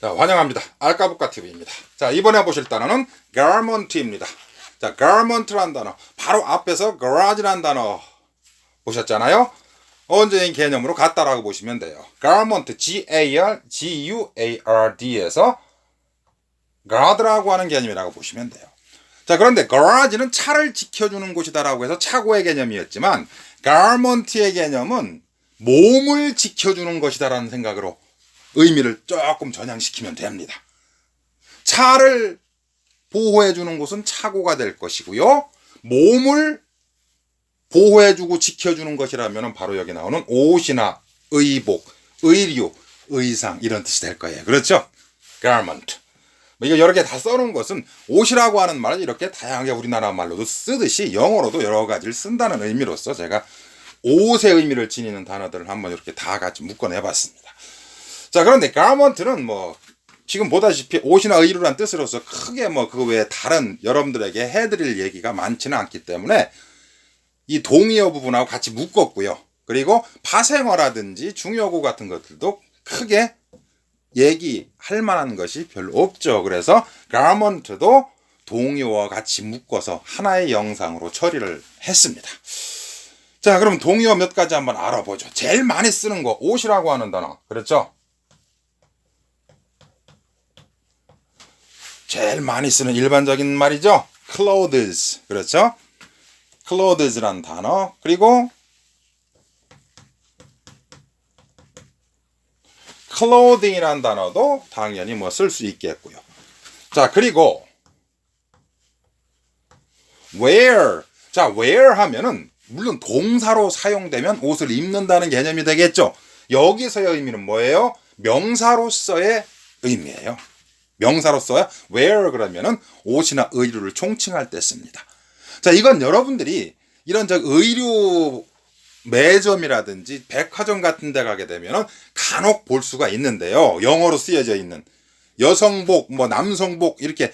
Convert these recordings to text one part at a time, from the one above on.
자, 환영합니다. 알까부까 TV입니다. 자, 이번에 보실 단어는 garment입니다. 자, garment란 단어. 바로 앞에서 garage란 단어 보셨잖아요? 언제인 개념으로 같다라고 보시면 돼요. garment, G-A-R, G-U-A-R-D에서 guard라고 하는 개념이라고 보시면 돼요. 자, 그런데 garage는 차를 지켜주는 곳이다라고 해서 차고의 개념이었지만 garment의 개념은 몸을 지켜주는 것이다라는 생각으로 의미를 조금 전향시키면 됩니다. 차를 보호해 주는 곳은 차고가 될 것이고요. 몸을 보호해 주고 지켜 주는 것이라면 바로 여기 나오는 옷이나 의복, 의류, 의상 이런 뜻이 될 거예요. 그렇죠? garment. 뭐 이거 여러 개 다 써놓은 것은 옷이라고 하는 말을 이렇게 다양하게 우리나라 말로도 쓰듯이 영어로도 여러 가지를 쓴다는 의미로서 제가 옷의 의미를 지니는 단어들을 한번 이렇게 다 같이 묶어내봤습니다. 자, 그런데 garment는 뭐 지금 보다시피 옷이나 의류란 뜻으로서 크게 뭐 그 외에 다른 여러분들에게 해드릴 얘기가 많지는 않기 때문에 이 동의어 부분하고 같이 묶었고요. 그리고 파생어라든지 중요어구 같은 것들도 크게 얘기할 만한 것이 별로 없죠. 그래서 garment도 동의어와 같이 묶어서 하나의 영상으로 처리를 했습니다. 자, 그럼 동의어 몇 가지 한번 알아보죠. 제일 많이 쓰는 거 옷이라고 하는 단어. 그렇죠? 제일 많이 쓰는 일반적인 말이죠. clothes. 그렇죠? clothes란 단어. 그리고 clothing이란 단어도 당연히 뭐 쓸 수 있겠고요. 자, 그리고 wear. 자, wear 하면은 물론 동사로 사용되면 옷을 입는다는 개념이 되겠죠. 여기서의 의미는 뭐예요? 명사로서의 의미예요. 명사로서야 wear 그러면은 옷이나 의류를 총칭할 때 씁니다. 자, 이건 여러분들이 이런 저 의류 매점이라든지 백화점 같은 데 가게 되면은 간혹 볼 수가 있는데요. 영어로 쓰여져 있는 여성복, 뭐 남성복 이렇게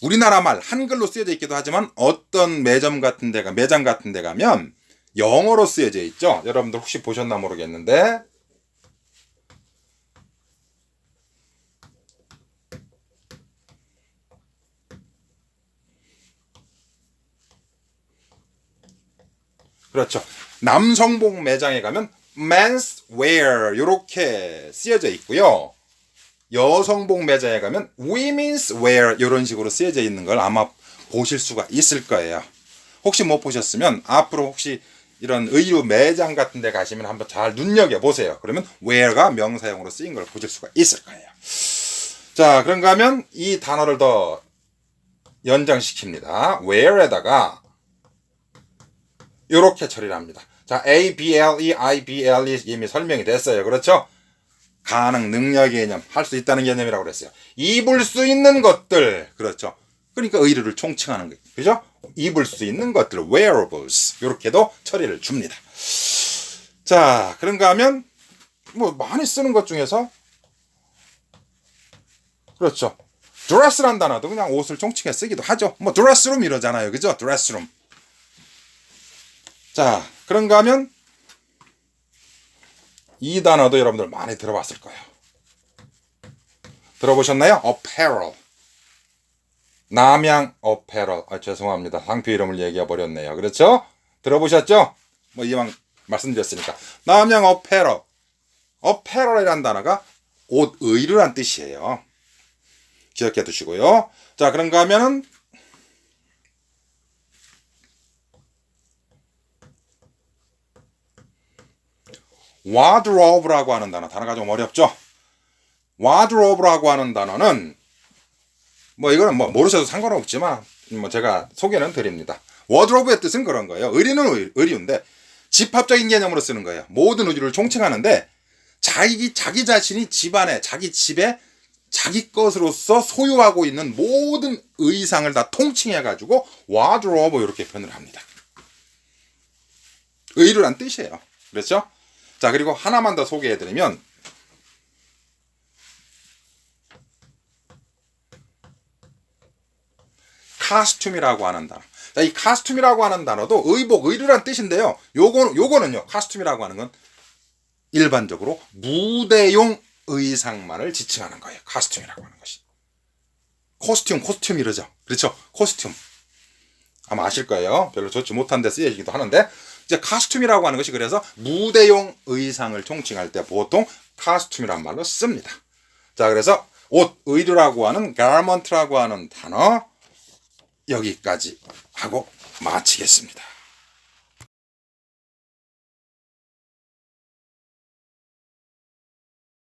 우리나라 말 한글로 쓰여져 있기도 하지만 어떤 매점 같은 데가 매장 같은 데 가면 영어로 쓰여져 있죠. 여러분들 혹시 보셨나 모르겠는데 그렇죠. 남성복 매장에 가면 men's wear 이렇게 쓰여져 있고요. 여성복 매장에 가면 women's wear 이런 식으로 쓰여져 있는 걸 아마 보실 수가 있을 거예요. 혹시 못 보셨으면 앞으로 혹시 이런 의류 매장 같은 데 가시면 한번 잘 눈여겨 보세요. 그러면 wear가 명사용으로 쓰인 걸 보실 수가 있을 거예요. 자, 그런가 하면 이 단어를 더 연장시킵니다. wear에다가 이렇게 처리를 합니다. 자, A, B, L, E, I, B, L, E 이미 설명이 됐어요. 그렇죠? 가능, 능력 개념, 할 수 있다는 개념이라고 그랬어요. 입을 수 있는 것들, 그렇죠? 그러니까 의류를 총칭하는 거예요. 그죠? 입을 수 있는 것들, wearables. 이렇게도 처리를 줍니다. 자, 그런가 하면, 뭐, 많이 쓰는 것 중에서, 그렇죠. 드레스란 단어도 그냥 옷을 총칭해 쓰기도 하죠. 뭐, 드레스룸 이러잖아요. 그죠? 드레스룸. 자, 그런가 하면 이 단어도 여러분들 많이 들어봤을 거예요. 들어보셨나요? apparel. 남양 apparel. 아, 죄송합니다. 상표 이름을 얘기해 버렸네요. 그렇죠? 들어보셨죠? 뭐 이왕 말씀드렸으니까. 남양 apparel. apparel이란 단어가 옷 의류란 뜻이에요. 기억해 두시고요. 자, 그런가 하면은 wardrobe라고 하는 단어 단어가 좀 어렵죠. wardrobe라고 하는 단어는 뭐 이거는 뭐 모르셔도 상관없지만 뭐 제가 소개는 드립니다. wardrobe의 뜻은 그런 거예요. 의류는 의류인데 집합적인 개념으로 쓰는 거예요. 모든 의류를 총칭하는데 자기 자기 자신이 집안에 자기 집에 자기 것으로서 소유하고 있는 모든 의상을 다 통칭해 가지고 wardrobe 이렇게 표현을 합니다. 의류란 뜻이에요. 그렇죠? 자, 그리고 하나만 더 소개해 드리면 카스튬이라고 하는 단어. 자, 이 카스튬이라고 하는 단어도 의복, 의류란 뜻인데요. 요거는 요거는요. 카스튬이라고 하는 건 일반적으로 무대용 의상만을 지칭하는 거예요. 카스튬이라고 하는 것이. 코스튬, 코스튬 이러죠. 그렇죠? 코스튬. 아마 아실 거예요. 별로 좋지 못한 데 쓰여지기도 하는데 이제 카스튬이라고 하는 것이 그래서 무대용 의상을 총칭할 때 보통 카스튬이란 말로 씁니다. 자, 그래서 옷, 의류라고 하는 garment라고 하는 단어 여기까지 하고 마치겠습니다.